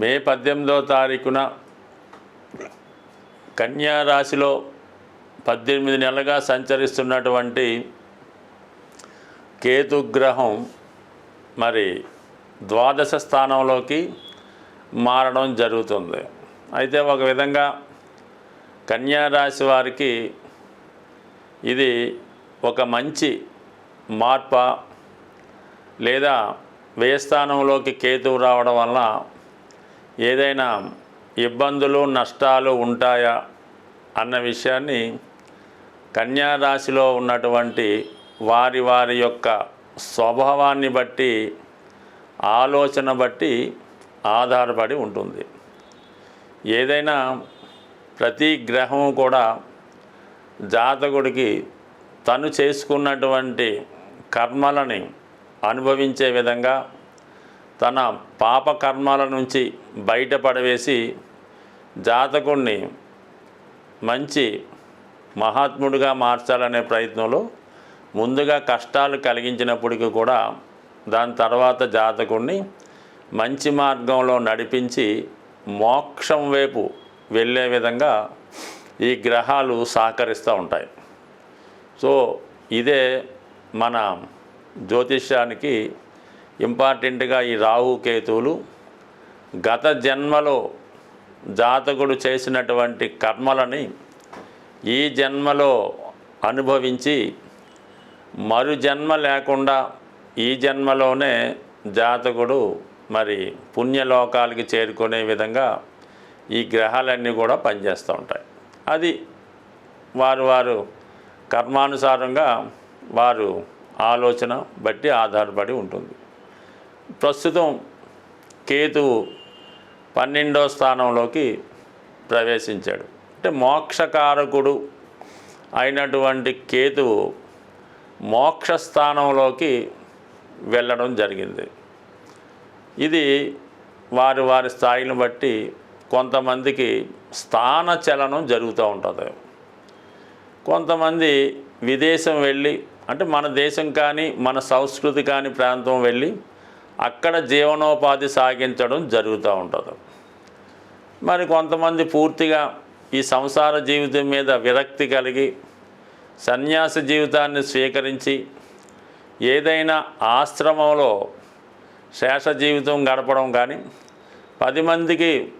మే పద్దెనిమిదవ తారీఖున కన్యా రాశిలో పద్దెనిమిది నెలలుగా సంచరిస్తున్నటువంటి కేతుగ్రహం మరి ద్వాదశ స్థానంలోకి మారడం జరుగుతుంది. అయితే ఒక విధంగా కన్యా రాశి వారికి ఇది ఒక మంచి మార్ప లేదా వ్యయస్థానంలోకి కేతువు రావడం వల్ల ఏదైనా ఇబ్బందులు నష్టాలు ఉంటాయా అన్న విషయాన్ని కన్యా రాశిలో ఉన్నటువంటి వారి వారి యొక్క స్వభావాన్ని బట్టి ఆలోచన బట్టి ఆధారపడి ఉంటుంది. ఏదైనా ప్రతి గ్రహం కూడా జాతకుడికి తను చేసుకున్నటువంటి కర్మలని అనుభవించే విధంగా తన పాపకర్మాల నుంచి బయటపడవేసి జాతకుణ్ణి మంచి మహాత్ముడిగా మార్చాలనే ప్రయత్నంలో ముందుగా కష్టాలు కలిగించినప్పటికీ కూడా దాని తర్వాత జాతకుణ్ణి మంచి మార్గంలో నడిపించి మోక్షం వైపు వెళ్ళే విధంగా ఈ గ్రహాలు సహకరిస్తూ ఉంటాయి. సో ఇదే మన జ్యోతిష్యానికి ఇంపార్టెంట్గా ఈ రాహు కేతువులు గత జన్మలో జాతకుడు చేసినటువంటి కర్మలని ఈ జన్మలో అనుభవించి మరు జన్మ లేకుండా ఈ జన్మలోనే జాతకుడు మరి పుణ్యలోకాలకి చేరుకునే విధంగా ఈ గ్రహాలన్నీ కూడా పనిచేస్తూ ఉంటాయి. అది వారు వారు కర్మానుసారంగా వారు ఆలోచన బట్టి ఆధారపడి ఉంటుంది. ప్రస్తుతం కేతువు పన్నెండో స్థానంలోకి ప్రవేశించాడు. అంటే మోక్షకారకుడు అయినటువంటి కేతువు మోక్షస్థానంలోకి వెళ్ళడం జరిగింది. ఇది వారి వారి స్థాయిని బట్టి కొంతమందికి స్థాన చలనం జరుగుతూ ఉంటుంది. కొంతమంది విదేశం వెళ్ళి అంటే మన దేశం కానీ మన సంస్కృతి కానీ ప్రాంతం వెళ్ళి అక్కడ జీవనోపాధి సాగించడం జరుగుతూ ఉంటుంది. మరి కొంతమంది పూర్తిగా ఈ సంసార జీవితం మీద విరక్తి కలిగి సన్యాస జీవితాన్ని స్వీకరించి ఏదైనా ఆశ్రమంలో శేష జీవితం గడపడం కానీ పది మందికి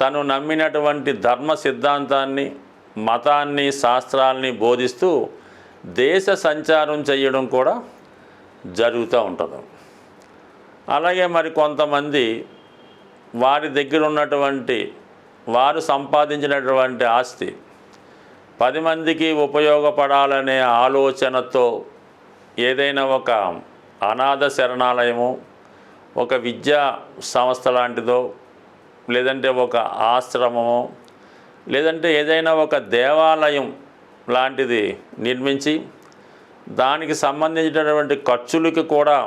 తను నమ్మినటువంటి ధర్మ సిద్ధాంతాన్ని మతాన్ని శాస్త్రాల్ని బోధిస్తూ దేశ సంచారం చేయడం కూడా జరుగుతూ ఉంటుంది. అలాగే మరి కొంతమంది వారి దగ్గర ఉన్నటువంటి వారు సంపాదించినటువంటి ఆస్తి పది మందికి ఉపయోగపడాలనే ఆలోచనతో ఏదైనా ఒక అనాథ శరణాలయము ఒక విద్యా సంస్థ లాంటిదో లేదంటే ఒక ఆశ్రమము లేదంటే ఏదైనా ఒక దేవాలయం లాంటిది నిర్మించి దానికి సంబంధించినటువంటి ఖర్చులకి కూడా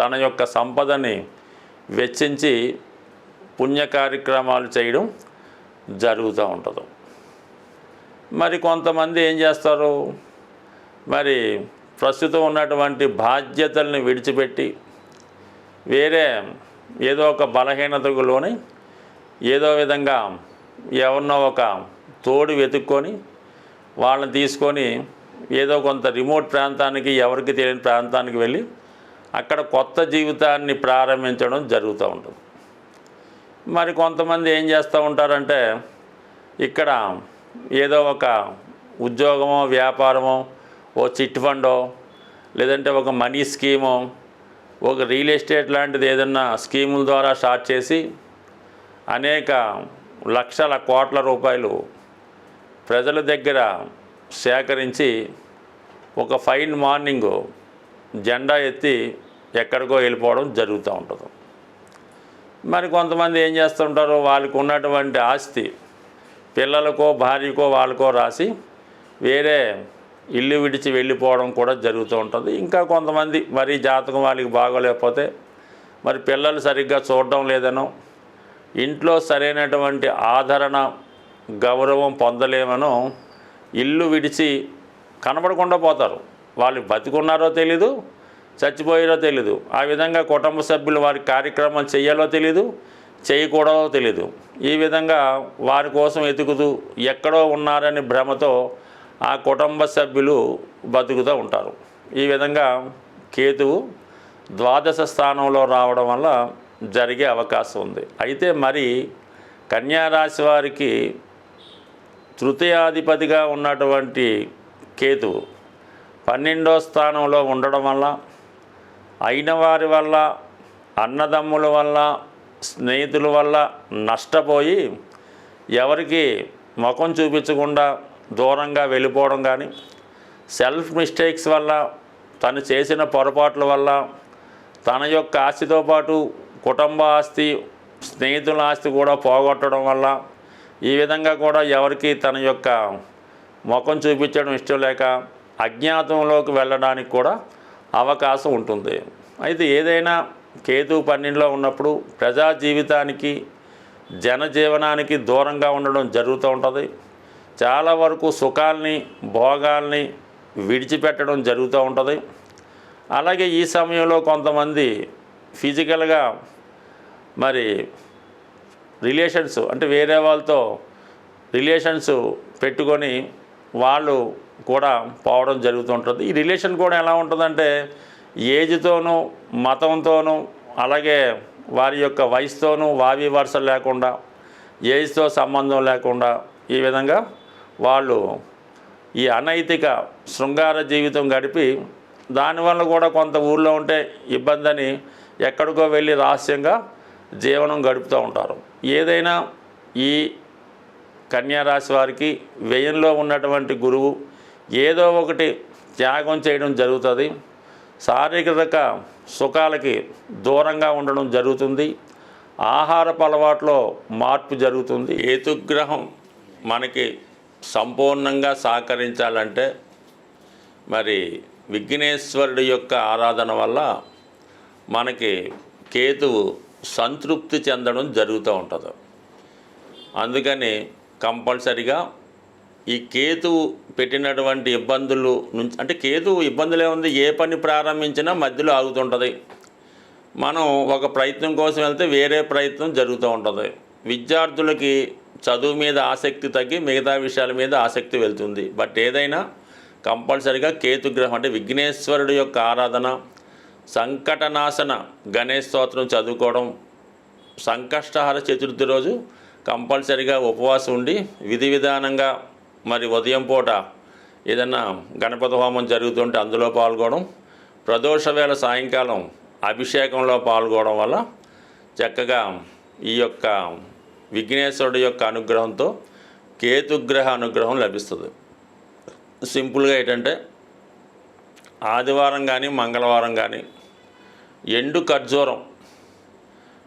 తన యొక్క సంపదని వెచ్చించి పుణ్య కార్యక్రమాలు చేయడం జరుగుతూ ఉంటుంది. మరి కొంతమంది ఏం చేస్తారు? మరి ప్రస్తుతం ఉన్నటువంటి బాధ్యతల్ని విడిచిపెట్టి వేరే ఏదో ఒక బలహీనతకు లోని ఏదో విధంగా ఎవరినో ఒక తోడు వెతుక్కొని వాళ్ళని తీసుకొని ఏదో కొంత రిమోట్ ప్రాంతానికి ఎవరికి తెలియని ప్రాంతానికి వెళ్ళి అక్కడ కొత్త జీవితాన్ని ప్రారంభించడం జరుగుతూ ఉంటుంది. మరి కొంతమంది ఏం చేస్తూ ఉంటారంటే ఇక్కడ ఏదో ఒక ఉద్యోగమో వ్యాపారమో ఓ చిట్ ఫండో లేదంటే ఒక మనీ స్కీమో ఒక రియల్ ఎస్టేట్ లాంటిది ఏదన్నా స్కీముల ద్వారా స్టార్ట్ చేసి అనేక లక్షల కోట్ల రూపాయలు ప్రజల దగ్గర సేకరించి ఒక ఫైన్ మార్నింగ్ జెండా ఎత్తి ఎక్కడికో వెళ్ళిపోవడం జరుగుతూ ఉంటుంది. మరి కొంతమంది ఏం చేస్తుంటారు? వాళ్ళకు ఉన్నటువంటి ఆస్తి పిల్లలకో భార్యకో వాళ్ళకో రాసి వేరే ఇల్లు విడిచి వెళ్ళిపోవడం కూడా జరుగుతూ ఉంటుంది. ఇంకా కొంతమంది మరి జాతకం వాళ్ళకి బాగోలేకపోతే మరి పిల్లలు సరిగ్గా చూడడం లేదనో ఇంట్లో సరైనటువంటి ఆదరణ గౌరవం పొందలేమనో ఇల్లు విడిచి కనబడకుండా పోతారు. వాళ్ళు బతికున్నారో తెలీదు చచ్చిపోయారో తెలీదు. ఆ విధంగా కుటుంబ సభ్యులు వారి కార్యక్రమాలు చేయాలో తెలీదు చేయకూడదో తెలీదు. ఈ విధంగా వారి కోసం ఎతుకుతూ ఎక్కడో ఉన్నారనే భ్రమతో ఆ కుటుంబ సభ్యులు బతుకుతూ ఉంటారు. ఈ విధంగా కేతువు ద్వాదశ స్థానంలో రావడం వల్ల జరిగే అవకాశం ఉంది. అయితే మరి కన్యారాశి వారికి తృతీయాధిపతిగా ఉన్నటువంటి కేతువు పన్నెండో స్థానంలో ఉండడం వల్ల అయిన వారి వల్ల అన్నదమ్ముల వల్ల స్నేహితుల వల్ల నష్టపోయి ఎవరికి ముఖం చూపించకుండా దూరంగా వెళ్ళిపోవడం కానీ సెల్ఫ్ మిస్టేక్స్ వల్ల తను చేసిన పొరపాట్ల వల్ల తన యొక్క ఆస్తితో పాటు కుటుంబ ఆస్తి స్నేహితుల ఆస్తి కూడా పోగొట్టడం వల్ల ఈ విధంగా కూడా ఎవరికి తన యొక్క ముఖం చూపించడం ఇష్టం లేక అజ్ఞాతంలోకి వెళ్ళడానికి కూడా అవకాశం ఉంటుంది. అయితే ఏదైనా కేతు పన్నెండులో ఉన్నప్పుడు ప్రజా జీవితానికి జనజీవనానికి దూరంగా ఉండడం జరుగుతూ ఉంటుంది. చాలా వరకు సుఖాల్ని భోగాల్ని విడిచిపెట్టడం జరుగుతూ ఉంటుంది. అలాగే ఈ సమయంలో కొంతమంది ఫిజికల్గా మరి రిలేషన్స్ అంటే వేరే వాళ్ళతో రిలేషన్స్ పెట్టుకొని వాళ్ళు కూడా పోవడం జరుగుతుంటుంది ఈ రిలేషన్ కూడా ఎలా ఉంటుందంటే ఏజ్తోనూ మతంతోనూ అలాగే వారి యొక్క వయసుతోనూ వావి వరుస లేకుండా ఏజ్తో సంబంధం లేకుండా ఈ విధంగా వాళ్ళు ఈ అనైతిక శృంగార జీవితం గడిపి దానివల్ల కూడా కొంత ఊళ్ళో ఉంటే ఇబ్బందని ఎక్కడికో వెళ్ళి రహస్యంగా జీవనం గడుపుతూ ఉంటారు. ఏదైనా ఈ కన్యారాశి వారికి వ్యయంలో ఉన్నటువంటి గురువు ఏదో ఒకటి త్యాగం చేయడం జరుగుతుంది. శారీరక సుఖాలకి దూరంగా ఉండడం జరుగుతుంది. ఆహారపు అలవాట్లో మార్పు జరుగుతుంది. ఏతుగ్రహం మనకి సంపూర్ణంగా సహకరించాలంటే మరి విఘ్నేశ్వరుడి యొక్క ఆరాధన వల్ల మనకి కేతువు సంతృప్తి చెందడం జరుగుతూ ఉంటుంది. అందుకని కంపల్సరిగా ఈ కేతువు పెట్టినటువంటి ఇబ్బందులు నుంచి అంటే కేతువు ఇబ్బందులే ఉంది ఏ పని ప్రారంభించినా మధ్యలో ఆగుతుంటుంది. మనం ఒక ప్రయత్నం కోసం వెళ్తే వేరే ప్రయత్నం జరుగుతూ ఉంటుంది. విద్యార్థులకి చదువు మీద ఆసక్తి తగ్గి మిగతా విషయాల మీద ఆసక్తి వెళ్తుంది. బట్ ఏదైనా కంపల్సరిగా కేతుగ్రహం అంటే విఘ్నేశ్వరుడు యొక్క ఆరాధన సంకటనాశన గణేష్ స్తోత్రం చదువుకోవడం సంకష్టహార చతుర్థి రోజు కంపల్సరిగా ఉపవాసం ఉండి విధి విధానంగా మరి ఉదయం పూట ఏదన్నా గణపతి హోమం జరుగుతుంటే అందులో పాల్గొనడం ప్రదోష వేళ సాయంకాలం అభిషేకంలో పాల్గొనడం వల్ల చక్కగా ఈ యొక్క విఘ్నేశ్వరుడు యొక్క అనుగ్రహంతో కేతుగ్రహ అనుగ్రహం లభిస్తుంది. సింపుల్గా ఏంటంటే ఆదివారం కానీ మంగళవారం కానీ ఎండు ఖర్జూరం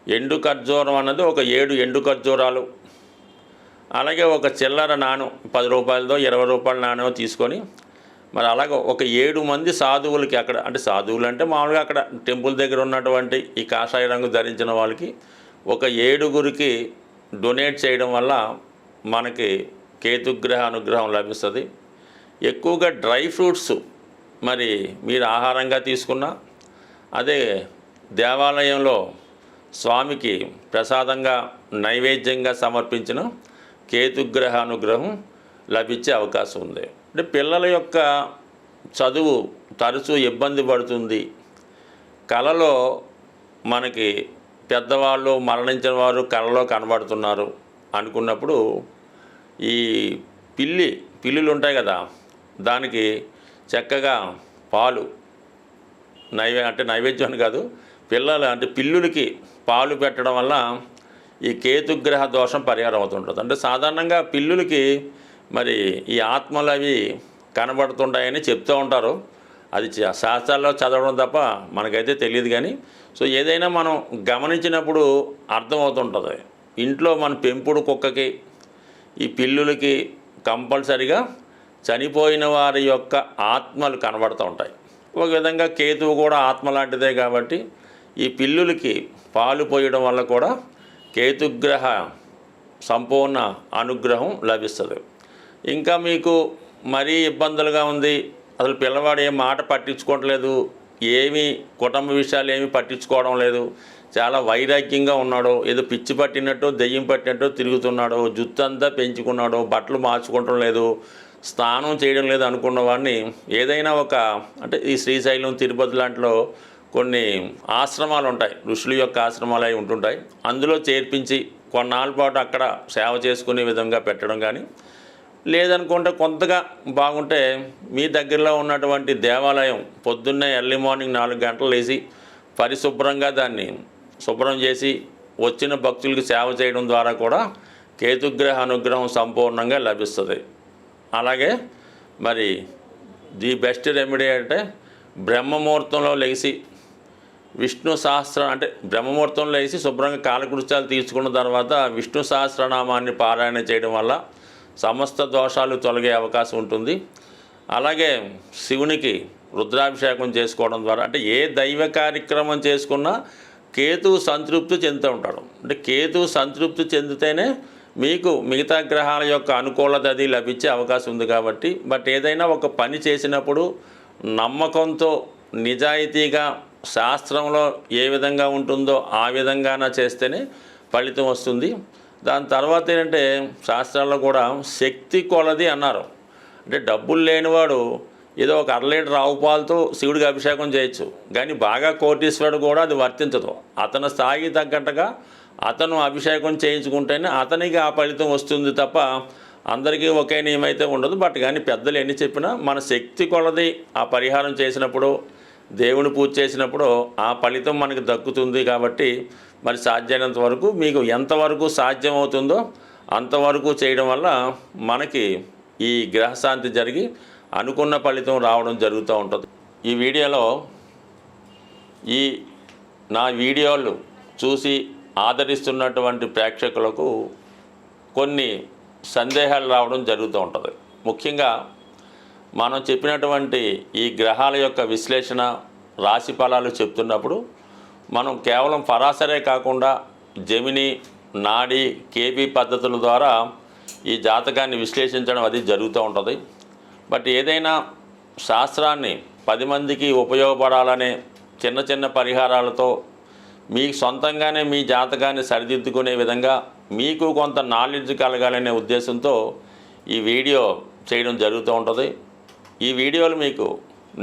ఎండు ఖర్జూరం అన్నది ఒక ఏడు ఎండు ఖర్జూరాలు అలాగే ఒక చిల్లర నాణం పది రూపాయలతో ఇరవై రూపాయల నాణ్యం తీసుకొని మరి అలాగే ఒక ఏడు మంది సాధువులకి అక్కడ అంటే సాధువులు అంటే మామూలుగా అక్కడ టెంపుల్ దగ్గర ఉన్నటువంటి ఈ కాషాయ రంగు ధరించిన వాళ్ళకి ఒక ఏడుగురికి డొనేట్ చేయడం వల్ల మనకి కేతుగ్రహ అనుగ్రహం లభిస్తుంది. ఎక్కువగా డ్రై ఫ్రూట్స్ మరి మీరు ఆహారంగా తీసుకున్నా అదే దేవాలయంలో స్వామికి ప్రసాదంగా నైవేద్యంగా సమర్పించిన కేతుగ్రహ అనుగ్రహం లభించే అవకాశం ఉంది. అంటే పిల్లల యొక్క చదువు తరచూ ఇబ్బంది పడుతుంది. కళలో మనకి పెద్దవాళ్ళు మరణించిన వారు కళలో కనబడుతున్నారు అనుకున్నప్పుడు ఈ పిల్లి పిల్లులు ఉంటాయి కదా దానికి చక్కగా పాలు నైవే అంటే నైవేద్యం అని కాదు పిల్లలు అంటే పిల్లులకి పాలు పెట్టడం వల్ల ఈ కేతుగ్రహ దోషం పరిహారం అవుతుంటుంది. అంటే సాధారణంగా పిల్లులకి మరి ఈ ఆత్మలు అవి కనబడుతుంటాయని చెప్తూ ఉంటారు. అది శాస్త్రాల్లో చదవడం తప్ప మనకైతే తెలియదు కానీ సో ఏదైనా మనం గమనించినప్పుడు అర్థమవుతుంటుంది. ఇంట్లో మన పెంపుడు కుక్కకి ఈ పిల్లులకి కంపల్సరిగా చనిపోయిన వారి యొక్క ఆత్మలు కనబడుతూ ఉంటాయి. ఒక విధంగా కేతువు కూడా ఆత్మ లాంటిదే కాబట్టి ఈ పిల్లులకి పాలు పోయడం వల్ల కూడా కేతుగ్రహ సంపూర్ణ అనుగ్రహం లభిస్తుంది. ఇంకా మీకు మరీ ఇబ్బందులుగా ఉంది. అసలు పిల్లవాడు ఏం మాట పట్టించుకోవట్లేదు. ఏమీ కుటుంబ విషయాలు ఏమీ పట్టించుకోవడం లేదు. చాలా వైరాగ్యంగా ఉన్నాడు. ఏదో పిచ్చి పట్టినట్టు దెయ్యం పట్టినట్టు తిరుగుతున్నాడు. జుత్తు అంతా పెంచుకున్నాడు. బట్టలు మార్చుకోవటం లేదు. స్నానం చేయడం లేదు అనుకున్న వాడిని ఏదైనా ఒక అంటే ఈ శ్రీశైలం తిరుపతి లాంటిలో కొన్ని ఆశ్రమాలు ఉంటాయి. ఋషుల యొక్క ఆశ్రమాలు అవి ఉంటుంటాయి. అందులో చేర్పించి కొన్నాళ్ళ పాటు అక్కడ సేవ చేసుకునే విధంగా పెట్టడం కానీ లేదనుకుంటే కొంతగా బాగుంటే మీ దగ్గరలో ఉన్నటువంటి దేవాలయం పొద్దున్నే ఎర్లీ మార్నింగ్ నాలుగు గంటలు లేచి పరిశుభ్రంగా దాన్ని శుభ్రం చేసి వచ్చిన భక్తులకు సేవ చేయడం ద్వారా కూడా కేతుగ్రహ అనుగ్రహం సంపూర్ణంగా లభిస్తుంది. అలాగే మరి ది బెస్ట్ రెమెడీ అంటే బ్రహ్మముహూర్తంలో లెగిసి విష్ణు సహస్ర అంటే బ్రహ్మముహూర్తంలో వేసి శుభ్రంగా కాలకృత్యాలు తీర్చుకున్న తర్వాత విష్ణు సహస్రనామాన్ని పారాయణ చేయడం వల్ల సమస్త దోషాలు తొలగే అవకాశం ఉంటుంది. అలాగే శివునికి రుద్రాభిషేకం చేసుకోవడం ద్వారా అంటే ఏ దైవ కార్యక్రమం చేసుకున్నా కేతువు సంతృప్తి చెందుతూ ఉంటాడు. అంటే కేతు సంతృప్తి చెందితేనే మీకు మిగతా గ్రహాల యొక్క అనుకూలత అది లభించే అవకాశం ఉంది కాబట్టి. బట్ ఏదైనా ఒక పని చేసినప్పుడు నమ్మకంతో నిజాయితీగా శాస్త్రంలో ఏ విధంగా ఉంటుందో ఆ విధంగాన చేస్తేనే ఫలితం వస్తుంది. దాని తర్వాత ఏంటంటే శాస్త్రాల్లో కూడా శక్తి కొలది అన్నారు. అంటే డబ్బులు లేనివాడు ఏదో ఒక అర లీటర్ ఆవు పాలతో శివుడికి అభిషేకం చేయొచ్చు. కానీ బాగా కోటీశ్వరుడు కూడా అది వర్తించదు. అతని స్థాయికి తగ్గట్టుగా అతను అభిషేకం చేయించుకుంటేనే అతనికి ఆ ఫలితం వస్తుంది తప్ప అందరికీ ఒకే నియమైతే అయితే ఉండదు. బట్ కానీ పెద్దలు ఎన్ని చెప్పినా మన శక్తి కొలది ఆ పరిహారం చేసినప్పుడు దేవుని పూజ చేసినప్పుడు ఆ ఫలితం మనకు దక్కుతుంది కాబట్టి మరి సాధ్యమైనంత వరకు మీకు ఎంతవరకు సాధ్యమవుతుందో అంతవరకు చేయడం వల్ల మనకి ఈ గ్రహశాంతి జరిగి అనుకున్న ఫలితం రావడం జరుగుతూ ఉంటుంది. ఈ వీడియోలో ఈ నా వీడియోలు చూసి ఆదరిస్తున్నటువంటి ప్రేక్షకులకు కొన్ని సందేహాలు రావడం జరుగుతూ ఉంటుంది. ముఖ్యంగా మనం చెప్పినటువంటి ఈ గ్రహాల యొక్క విశ్లేషణ రాశి ఫలాలు చెప్తున్నప్పుడు మనం కేవలం పరాసరే కాకుండా జమిని నాడి కేబీ పద్ధతుల ద్వారా ఈ జాతకాన్ని విశ్లేషించడం అది జరుగుతూ ఉంటుంది. బట్ ఏదైనా శాస్త్రాన్ని పది మందికి ఉపయోగపడాలనే చిన్న చిన్న పరిహారాలతో మీకు సొంతంగానే మీ జాతకాన్ని సరిదిద్దుకునే విధంగా మీకు కొంత నాలెడ్జ్ కలగాలనే ఉద్దేశంతో ఈ వీడియో చేయడం జరుగుతూ ఉంటుంది. ఈ వీడియోలు మీకు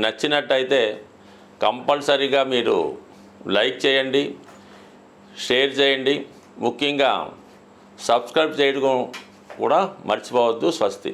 నచ్చినట్టయితే కంపల్సరీగా మీరు లైక్ చేయండి షేర్ చేయండి. ముఖ్యంగా సబ్స్క్రైబ్ చేయడం కూడా మర్చిపోవద్దు స్వస్తి.